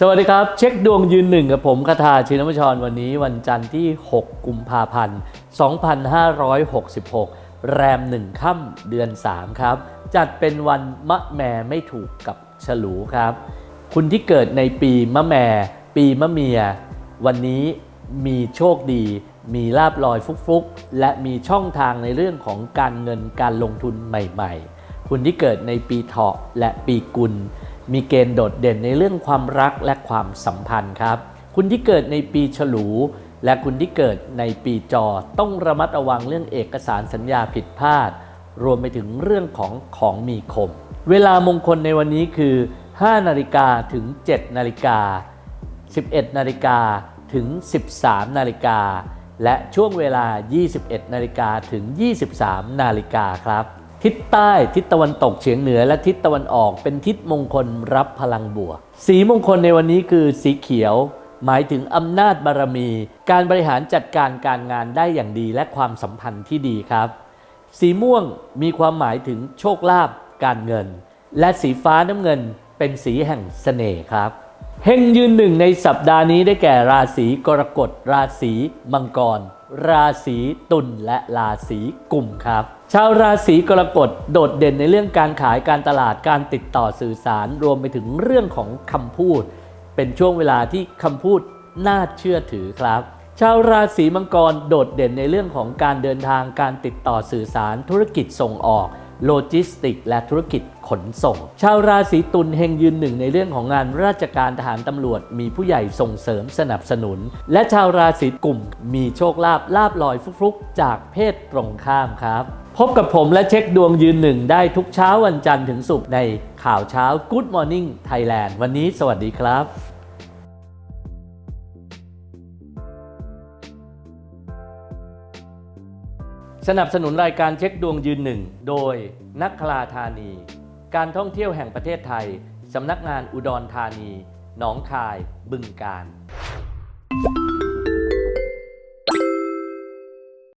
สวัสดีครับ เช็คดวงยืนหนึ่งกับผมคาถาชินวชรวันนี้วันจันทร์ที่ 6 กุมภาพันธ์ 2566 แรม 1 ค่ำเดือน 3 ครับ จัดเป็นวันมะแม่ไม่ถูกกับฉลูครับ คุณที่เกิดในปีมะแม่ปีมะเมีย วันนี้มีโชคดี มีลาบลอยฟุกๆ และมีช่องทางในเรื่องของการเงินการลงทุนใหม่ ๆ คุณที่เกิดในปีเถาะและปีกุล มีเกณฑ์โดดเด่นในเรื่องความรักและความสัมพันธ์ครับ คุณที่เกิดในปีฉลู และคุณที่เกิดในปีจอต้องระมัดระวังเรื่องเอกสารสัญญาผิดพลาด รวมไปถึงเรื่องของของมีคม เวลามงคลในวันนี้คือ 5 นาฬิกาถึง 7 นาฬิกา 11 นาฬิกาถึง 13 นาฬิกา และช่วงเวลา 21 นาฬิกาถึง 23 นาฬิกาครับ ทิศใต้ทิศตะวันตกเฉียงเหนือและทิศตะวันออกเป็นทิศมงคลรับพลังบวก สีมงคลในวันนี้คือสีเขียว หมายถึงอำนาจบารมี การบริหารจัดการการงานได้อย่างดีและความสัมพันธ์ที่ดีครับ สีม่วงมีความหมายถึงโชคลาภการเงิน และสีฟ้าน้ำเงินเป็นสีแห่งเสน่ห์ครับเฮงยืนหนึ่งในสัปดาห์นี้ได้แก่ราศีกรกฎราศีมังกร ราศีตุลและราศีกุมครับ ชาวราศีกรกฎโดดเด่นในเรื่องการขายการตลาดการติดต่อสื่อสารรวมไปถึงเรื่องของคำพูด เป็นช่วงเวลาที่คำพูดน่าเชื่อถือครับ ชาวราศีมังกรโดดเด่นในเรื่องของการเดินทางการติดต่อสื่อสารธุรกิจส่งออก โลจิสติก และธุรกิจขนส่ง ชาวราศีตุลเฮงยืนหนึ่งในเรื่องของงานราชการทหารตำรวจ มีผู้ใหญ่ส่งเสริมสนับสนุน และชาวราศีกลุ่ม มีโชคลาภลาบลอยฟลุกๆ จากเพศตรงข้ามครับ พบกับผมและเช็คดวงยืนหนึ่งได้ทุกเช้าวันจันทร์ถึงศุกร์ในข่าวเช้า Good Morning Thailand วันนี้สวัสดีครับ สนับสนุนรายการเช็คดวงยืนหนึ่งโดยนักคลาธานี การท่องเที่ยวแห่งประเทศไทย สำนักงานอุดรธานี หนองคาย บึงกาฬ